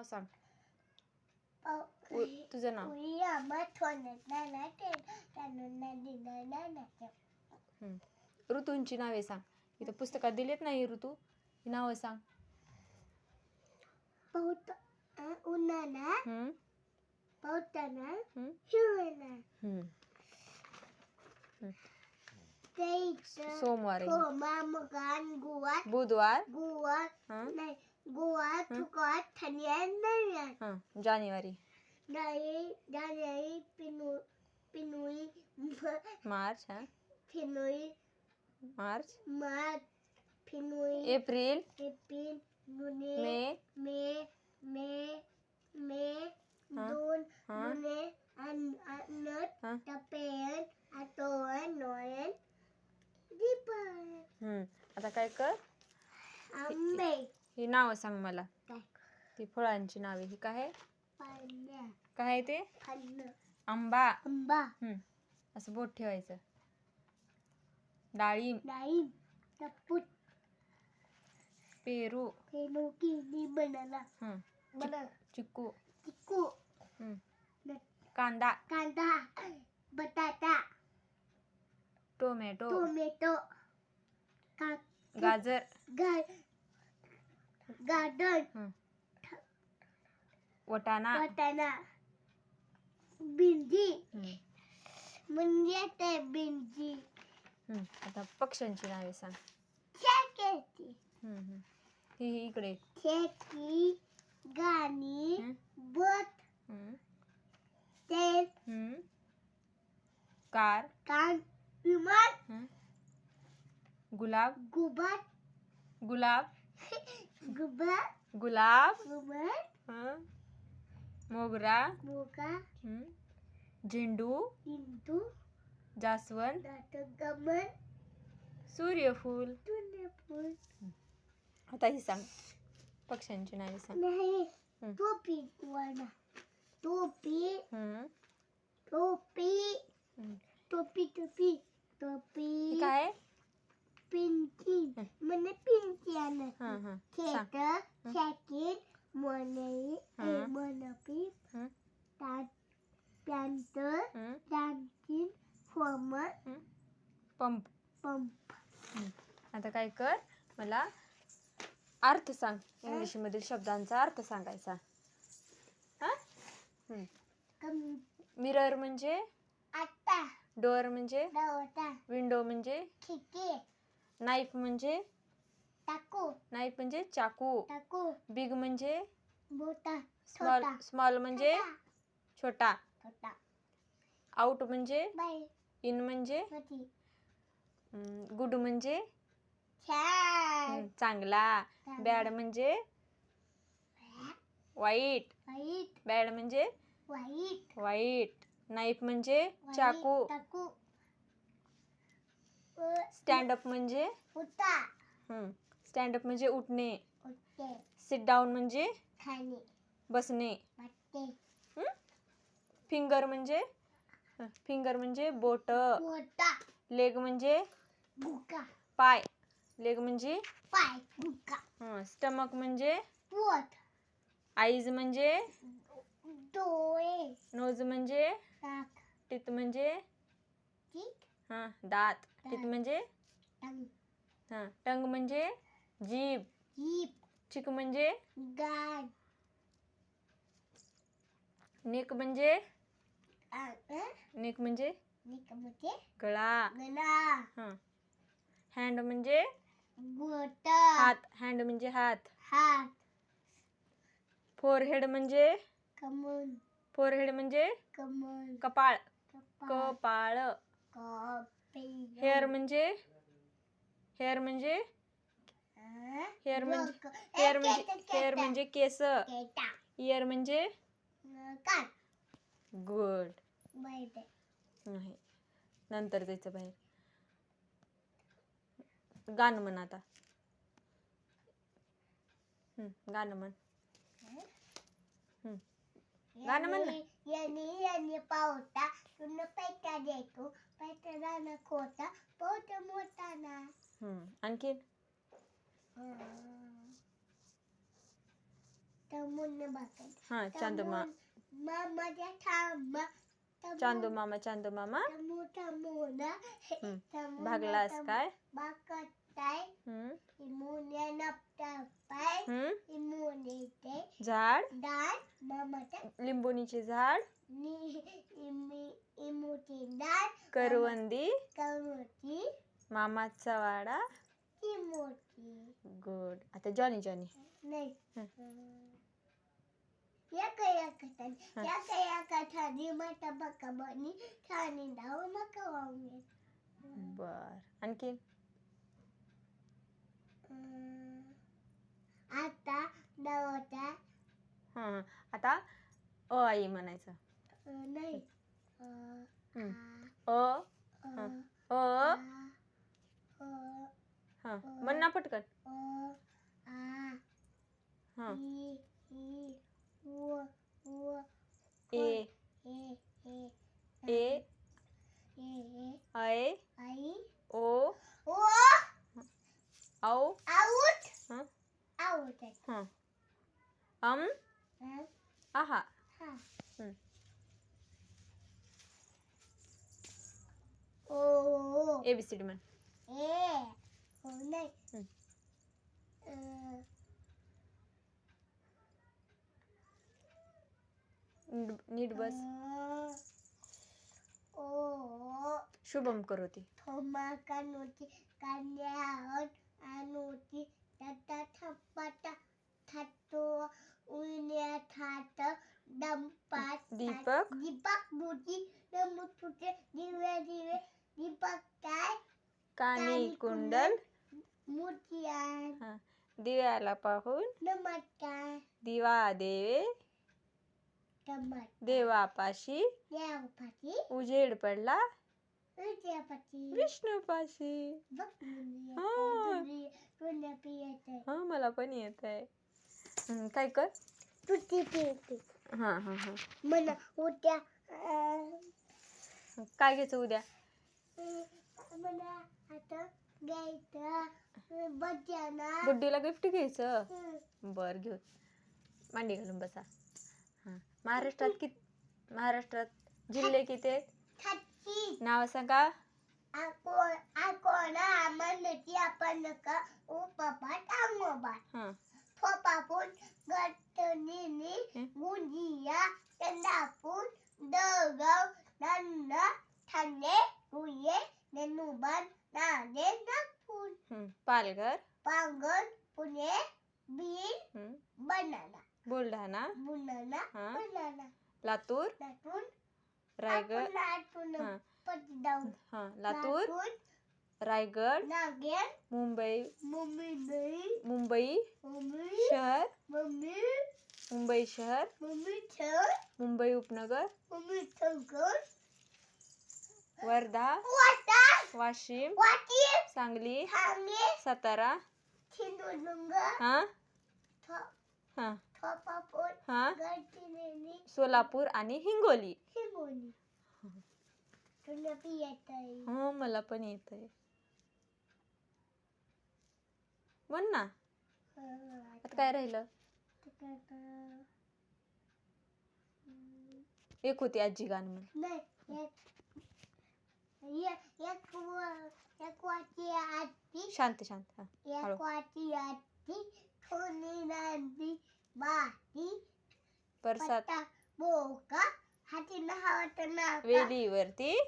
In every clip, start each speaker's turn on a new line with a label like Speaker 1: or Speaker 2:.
Speaker 1: नाव सांग. उ- तुझं नाव. हम्म. ऋतूंची नावे सांग. इथं पुस्तकात दिलेत नाही ऋतू. ही नावं सांग.
Speaker 2: उन्हाळा
Speaker 1: हम्म, हम्म,
Speaker 2: हिवाळा
Speaker 1: हम्म.
Speaker 2: त्याचं
Speaker 1: सोमवारी.
Speaker 2: गुवार
Speaker 1: बुधवार.
Speaker 2: गुवार
Speaker 1: हं,
Speaker 2: नाही. थुकार थनिया नरिया
Speaker 1: हं, जानेवारी.
Speaker 2: नाही जानेवारी पिनु पिनुई
Speaker 1: मार्च हं,
Speaker 2: फिनुई
Speaker 1: March?
Speaker 2: March फिनुई
Speaker 1: April?
Speaker 2: April June
Speaker 1: May?
Speaker 2: May मे मे दोन
Speaker 1: हं,
Speaker 2: जुने अनत
Speaker 1: हं,
Speaker 2: टपेन आटोन नोयन दीपन
Speaker 1: हम्म. आता काय कर?
Speaker 2: आंबे.
Speaker 1: ही नावं सांग मला.
Speaker 2: काय?
Speaker 1: ती फळांची नावे. ही काय आहे? काय आहे ते? आंबा.
Speaker 2: आंबा.
Speaker 1: हम्म. असं बोट ठेवायचं. डाळिंब.
Speaker 2: डाळिंब. टपूट
Speaker 1: पेरू.
Speaker 2: फेनुकी नी बनाना. चिकू.
Speaker 1: हम्म.
Speaker 2: न-
Speaker 1: कांदा.
Speaker 2: कांदा. बटाटा.
Speaker 1: टोमॅटो.
Speaker 2: टोमॅटो. का
Speaker 1: गाजर.
Speaker 2: गा गार्डन
Speaker 1: हं. वटाणा
Speaker 2: वाटाणा भिंडी
Speaker 1: हम्म.
Speaker 2: म्हणजे ते भिंडी.
Speaker 1: आता पक्ष्यांची नावे सांग हम्म. ही ही इकडे
Speaker 2: गाणी. तेल
Speaker 1: हम्म. कार
Speaker 2: कान विमान.
Speaker 1: गुलाब
Speaker 2: गुबाट
Speaker 1: गुलाब
Speaker 2: गुबाट
Speaker 1: गुलाब
Speaker 2: गुबाट
Speaker 1: हं. मोगरा
Speaker 2: मोका
Speaker 1: हम्म. झेंडू
Speaker 2: इंदू
Speaker 1: जास्वंद
Speaker 2: दाटगमन
Speaker 1: सूर्यफूल
Speaker 2: तुनेपूल
Speaker 1: आता ही सांग पक्ष्यांची नावे सांग
Speaker 2: नाही
Speaker 1: हम्म.
Speaker 2: टोपी वाना टोपी
Speaker 1: हम्म.
Speaker 2: टोपी
Speaker 1: हम्म.
Speaker 2: टोपी टोपी
Speaker 1: ही
Speaker 2: टोपी
Speaker 1: काय आहे?
Speaker 2: पिंकी. म्हणे पिंकी आण.
Speaker 1: खेटर
Speaker 2: जॅकेट
Speaker 1: मने
Speaker 2: मनपी
Speaker 1: पॅन्टर
Speaker 2: पॅन्टीन फॉर्मर
Speaker 1: पंप.
Speaker 2: पंप.
Speaker 1: आता काय कर मला अर्थ सांग. इंग्लिशमधील शब्दांचा अर्थ सांगायचा. मिरर म्हणजे? डोअर म्हणजे? विंडो म्हणजे?
Speaker 2: खिडकी.
Speaker 1: नाईफ म्हणजे?
Speaker 2: टाकू
Speaker 1: नाईफ म्हणजे चाकू.
Speaker 2: टाकू
Speaker 1: बिग म्हणजे?
Speaker 2: बोटा
Speaker 1: स्मॉल
Speaker 2: छोटा
Speaker 1: स्मॉल म्हणजे? छोटा
Speaker 2: छोटा
Speaker 1: आउट म्हणजे?
Speaker 2: बाय
Speaker 1: इन म्हणजे? गुड म्हणजे?
Speaker 2: छान
Speaker 1: हम्म, चांगला. बॅड म्हणजे? वाईट
Speaker 2: वाईट
Speaker 1: बॅड म्हणजे?
Speaker 2: वाईट
Speaker 1: वाईट नाईफ म्हणजे? चाकू
Speaker 2: टाकू
Speaker 1: स्टँड अप म्हणजे?
Speaker 2: उता
Speaker 1: स्टँड अप म्हणजे उठणे.
Speaker 2: उठते.
Speaker 1: सिट डाऊन म्हणजे?
Speaker 2: खाणे
Speaker 1: बसणे.
Speaker 2: वाटते
Speaker 1: फिंगर म्हणजे? फिंगर म्हणजे बोट. लेग म्हणजे?
Speaker 2: बुका.
Speaker 1: पाय. लेग म्हणजे?
Speaker 2: पाय. बुका.
Speaker 1: स्टमक म्हणजे?
Speaker 2: पोट.
Speaker 1: आईज म्हणजे?
Speaker 2: डोळे.
Speaker 1: नोज म्हणजे?
Speaker 2: नाक.
Speaker 1: टीत म्हणजे?
Speaker 2: ठीक
Speaker 1: हां. दात. टीत म्हणजे?
Speaker 2: टंग.
Speaker 1: हां टंग म्हणजे? जीभ.
Speaker 2: जीप
Speaker 1: चिक म्हणजे?
Speaker 2: गाड
Speaker 1: नेक म्हणजे?
Speaker 2: निक
Speaker 1: म्हणजे?
Speaker 2: म्हणजे?
Speaker 1: गळा.
Speaker 2: गला
Speaker 1: हां. हँड म्हणजे?
Speaker 2: बोट
Speaker 1: हात. हँड म्हणजे हात.
Speaker 2: हात.
Speaker 1: फोरहेड म्हणजे?
Speaker 2: कमल
Speaker 1: फोरहेड म्हणजे?
Speaker 2: कमल
Speaker 1: कपाळ.
Speaker 2: कपाळ.
Speaker 1: कपाळ.
Speaker 2: कॉपी.
Speaker 1: हेअर म्हणजे? हेअर म्हणजे? हेअर म्हणजे हेअर म्हणजे हेअर म्हणजे केस. इयर म्हणजे? गुड. नाही. नंतर जायचं बाहेर. गाणं म्हण आता. हम्म, गाणं म्हण. गाणं म्हण ना.
Speaker 2: यांनी यांनी पावता तुन पैका देतो. जाणं खोटा पोट मोठा ना.
Speaker 1: हम्म, आणखी
Speaker 2: अं, तमुन बाकन
Speaker 1: हा चांदू मा
Speaker 2: मामाच्या थांबा.
Speaker 1: चांदू मामा चांदू मामा.
Speaker 2: तमुना
Speaker 1: हम्म. भागलास काय?
Speaker 2: बाकताय
Speaker 1: झाड. लिंबोणीचे झाड. करवंदी. मामाचा वाडा. गुड. आता जॉनी जॉनी.
Speaker 2: नाही. या कया कथान. या कया बनी. ठाणी दाव
Speaker 1: बर. आणखी
Speaker 2: आता दवता
Speaker 1: हा हा. आता अ आई म्हणायचं
Speaker 2: नाही.
Speaker 1: अ हं. अ हा म्हण ना पटकन ओ ए बी सी डी म्हण
Speaker 2: ए हो नाही
Speaker 1: हं.
Speaker 2: अं,
Speaker 1: नीट- नीट बस
Speaker 2: अं, ओ
Speaker 1: शुभम करोती
Speaker 2: थोमा कानोती कान्याहत
Speaker 1: कानी कुंडल. हा. दिव्याला पाहून.
Speaker 2: नमस्कार.
Speaker 1: दिवा देवे. देवापाशी. उजेड पडला. विष्णूपाशी. हा. हा मला पण येत आहे काय कर? हा हा हा.
Speaker 2: मला उद्या
Speaker 1: काय घ्यायचं उद्या?
Speaker 2: मला आता घ्यायचं. बजाना
Speaker 1: गुड्डीला गिफ्ट घ्यायचं? बर घेऊ. मांडी घालून बसा. हा. महाराष्ट्रात कित महाराष्ट्रात जिल्हे किती आहेत?
Speaker 2: थर्टी
Speaker 1: नाव सांगा.
Speaker 2: आपण आकोला म्हणती आपण का उपापाट अंगोबाट
Speaker 1: हा.
Speaker 2: थोपापून गटनीनी
Speaker 1: पालघर?
Speaker 2: पांगण पुणे बीड
Speaker 1: हम्म.
Speaker 2: बनाना.
Speaker 1: बुलढाणा?
Speaker 2: बुनाना
Speaker 1: हा.
Speaker 2: बनाना.
Speaker 1: लातूर?
Speaker 2: नाटून
Speaker 1: रायगड?
Speaker 2: नाटून
Speaker 1: हा. हा लातूर? रायगड?
Speaker 2: नागेर
Speaker 1: मुंबई?
Speaker 2: मम्मी नाही
Speaker 1: मुंबई.
Speaker 2: मम्मी
Speaker 1: शहर?
Speaker 2: मम्मी
Speaker 1: मुंबई शहर?
Speaker 2: मम्मी छळ
Speaker 1: मुंबई उपनगर?
Speaker 2: मम्मी
Speaker 1: वर्धा?
Speaker 2: वाटा
Speaker 1: वाशिम?
Speaker 2: वाटी
Speaker 1: सांगली सातारा. हा? हा. हा? सोलापूर आणि हिंगोली. हो मला पण येत आहे म्हण ना आता काय राहिलं? एक होती आजी गाणं म्हण
Speaker 2: एक एक व- एक वाटी आती
Speaker 1: शांत शांत हा हळू.
Speaker 2: एक वाटी आती थोडी नांदी बाती
Speaker 1: परसात
Speaker 2: पत्ता बोका नाका.
Speaker 1: वेलीवरती.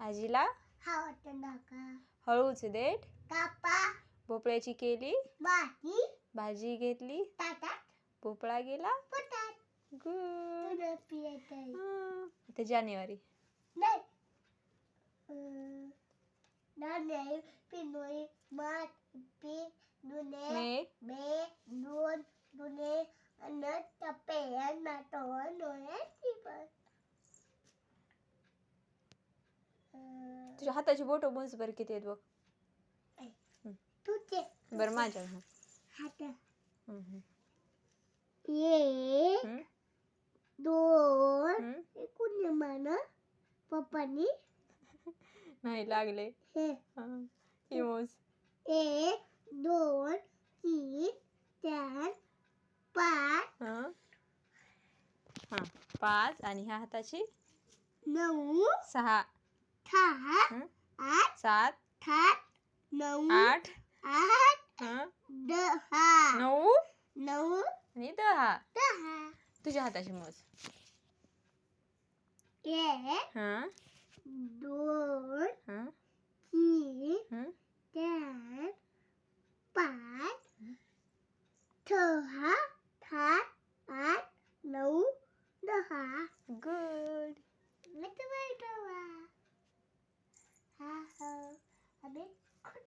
Speaker 1: आजीला.
Speaker 2: नाका.
Speaker 1: हळूच देठ.
Speaker 2: कापा.
Speaker 1: भोपळ्याची केली.
Speaker 2: बाती
Speaker 1: भाजी घेतली.
Speaker 2: ताटात.
Speaker 1: भोपळा गेला.
Speaker 2: पोटात.
Speaker 1: गुड.
Speaker 2: तुला पियत आहे
Speaker 1: आता जानेवारी.
Speaker 2: नाही पिनोई माठ पी दुने
Speaker 1: मे
Speaker 2: बे दोन दुने अन टप्पे नाटोन डोळे टिपण
Speaker 1: तुझ्या हाताची बोट मोज बरं किती आहेत बघ
Speaker 2: तुझे
Speaker 1: बरं माझ्या.
Speaker 2: हात. एक दोन
Speaker 1: हम्म.
Speaker 2: कुणी म्हणा पप्पानी
Speaker 1: नाही लागले.
Speaker 2: एक दोन तीन चार पाच.
Speaker 1: हं. हा पाच आणि ह्या हाताची?
Speaker 2: नऊ. सहा.
Speaker 1: हं.
Speaker 2: आठ.
Speaker 1: सात.
Speaker 2: सात नऊ
Speaker 1: आठ.
Speaker 2: आठ
Speaker 1: हं.
Speaker 2: दहा.
Speaker 1: नऊ.
Speaker 2: नऊ.
Speaker 1: आणि दहा.
Speaker 2: दहा.
Speaker 1: तुझ्या हाताची मोज.
Speaker 2: एक
Speaker 1: हं.
Speaker 2: दोन
Speaker 1: हं